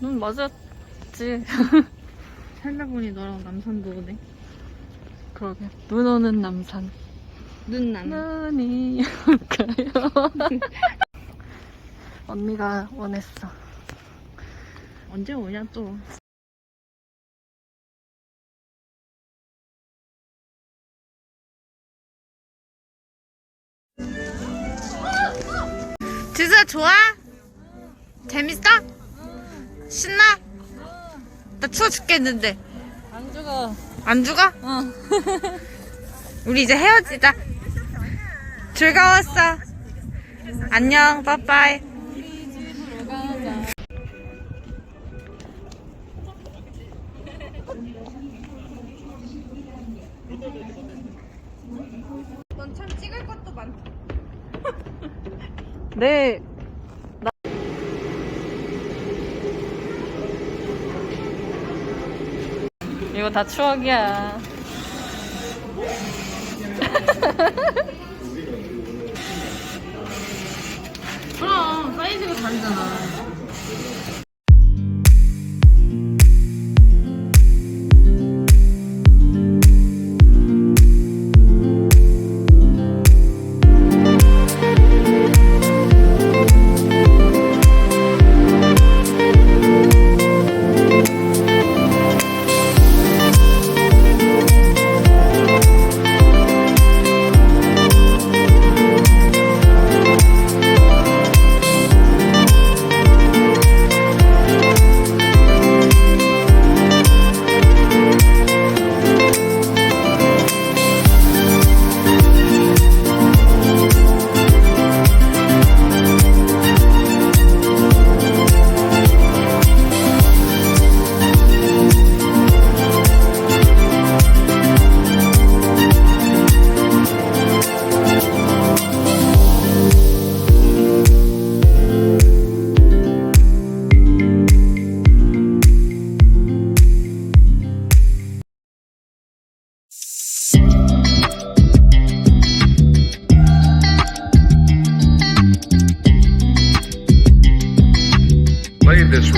맞았지. 살다 보니 너랑 남산도 오네. 그러게. 눈 오는 남산. 눈 남. 눈이 올까요? 언니가 원했어. 언제 오냐 또. 지수야 좋아? 재밌어? 신나? 나 추워 죽겠는데 안 죽어. 안 죽어? 어. 우리 이제 헤어지자 즐거웠어 안녕 빠빠이 넌 참 찍을 것도 많다 네. 이거 다 추억이야. 그럼 사이즈가 다르잖아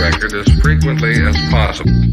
record as frequently as possible.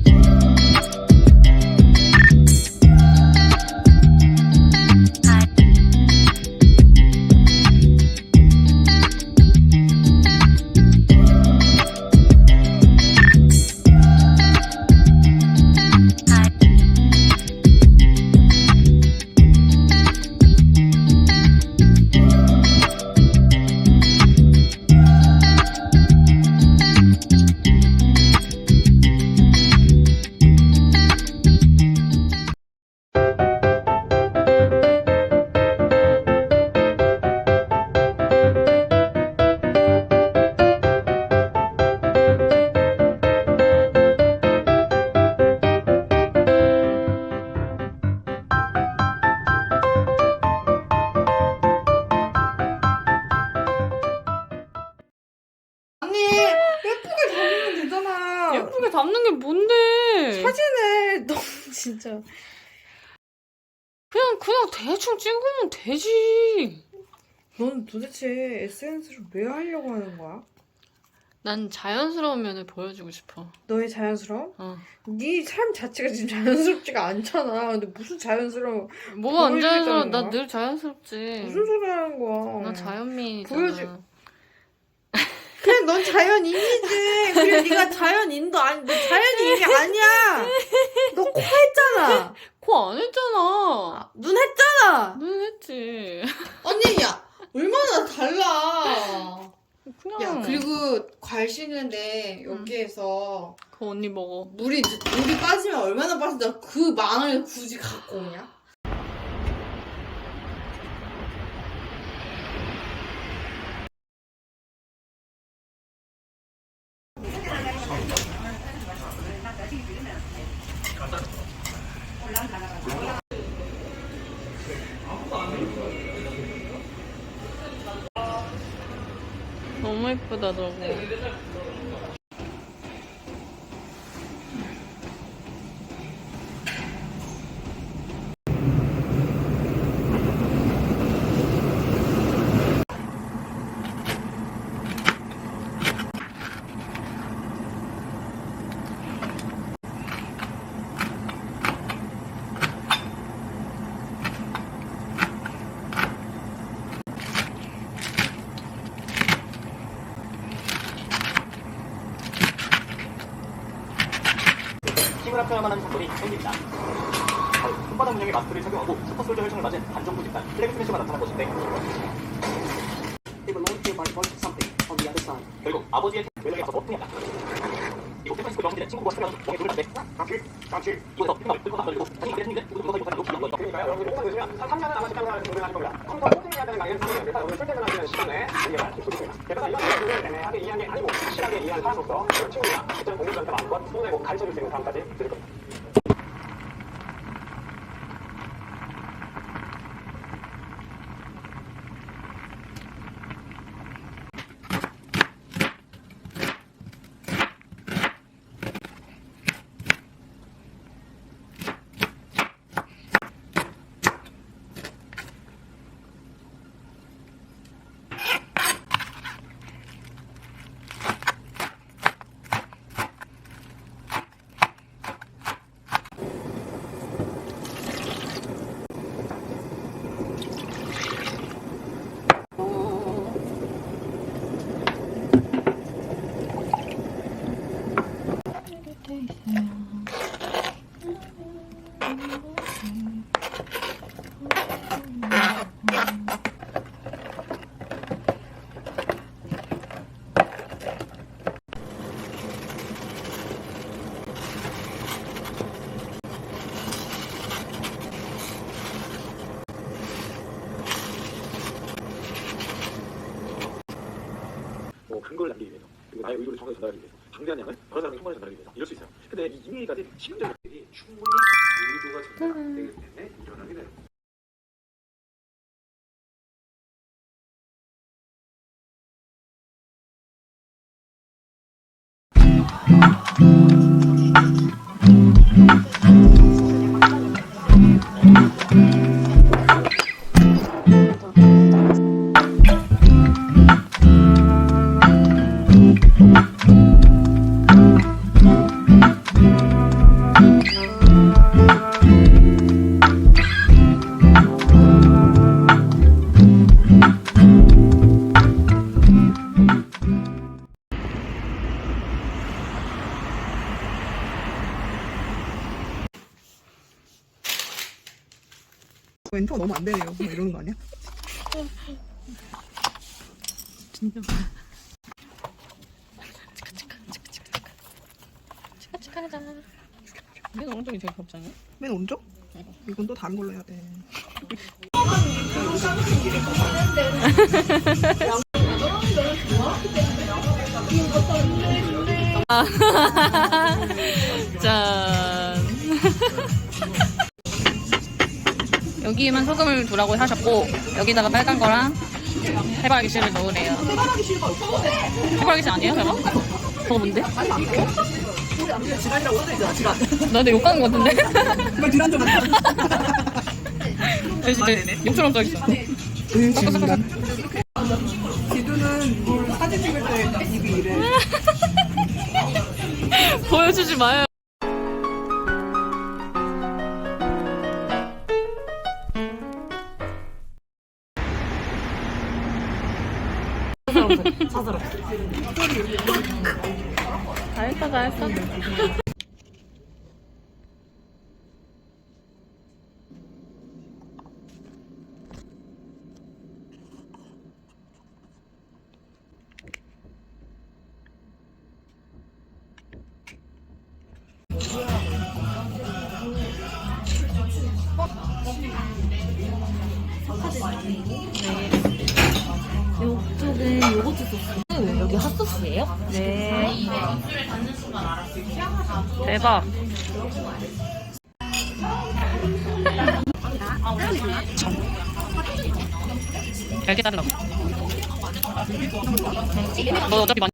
예쁘게 담는 게 뭔데? 사진을 너 진짜 그냥 그냥 대충 찍으면 되지. 넌 도대체 SNS를 왜 하려고 하는 거야? 난 자연스러운 면을 보여주고 싶어. 너의 자연스러움? 어. 네 삶 자체가 지금 자연스럽지가 않잖아. 근데 무슨 자연스러움? 뭐가 안 보여주겠다는 자연스러워? 거야? 나늘 자연스럽지. 무슨 소리 하는 거야? 나 자연미인이잖아. 보여주- 그냥 넌 자연인이지. 그래 네가 자연인도 아니, 너 자연인이 아니야. 너 코 했잖아. 코 안 했잖아. 눈 했잖아. 눈 했지. 언니 야 얼마나 달라. 그냥. 야 그리고 괄 씻는데 여기에서 그 언니 먹어. 물이 물이 빠지면 얼마나 빠진다. 그 망을 굳이 갖고 오냐? 너무 예쁘다 저거. 있어야만 하는 사건이 생깁니다. 바로 손바닥 문양의 마스크를 착용하고 슈퍼솔저 혈청을 맞은 반정부 집단 플래그 스매셔가 나타난 것인데. 결국 아버지의 연락에 가서 버팅했다. 샌프란시스코 정신의 친구와 스페라서 종에 눈을 tas는데 깡치! 깡치! 이곳에서 핑가를 끌고 나가지고 자신이 그랬는데 누구 누가 이곳에 욕심이 건 그러니까요. 여러분이 통화 드시면 한 3년은 아마 시간을 고민하실 겁니다. 컴퓨터 포팅해야 되는 거 알겠습니다. 일단 오늘 출퇴근하시는 시간에 이해할 수 있습니다. 게다가 이런 내용을 애매하게 이해한 게 아니고 확실하게 이해한 사람으로서 이런 친구가 어떤 공부자한테 마음껏 손내고 가르쳐줄 수 있는 사람까지 드릴 겁니다. 뭐 근거를 남기기 위해서 그리고 나의 의도를 정확하게 전달하기 위해서 방대한 양을 여러 사람에게 통관해 전달하기 위해서 이럴 수 있어요. 근데 이 이메일까지 치명적인 것들이 충분히 의도가 전달 안 되기 때문에 일어나게 돼요. 멘트가 너무 안 되네요. 뭐 이러는 거 아니야? 진짜. 치카치카하자. 맨 오른쪽이 제일 귀엽지 않아? 맨 오른쪽? 이건 또 다른 걸로 해야 돼. 여기에만 소금을 두라고 하셨고 여기다가 빨간 거랑 해바라기 씨를 넣으래요. 해바라기 씨가 없어? 해바라기 씨 아니에요, 설마? 저거 뭔데? 지랄이라고 써져 지랄. 나한테 욕하는 거 같은데? 이걸 지랄 좀 하자. 진짜 욕처럼 써있어. 응, 지랄. 기두는 뭘 사진 찍을 때 입이 이래. 보여주지 마요. 잘했어, 잘했어. 이쪽은 요거트 소스. 핫소스예요? 네. 대박. 얇게 자르라고. 너 어차피 많이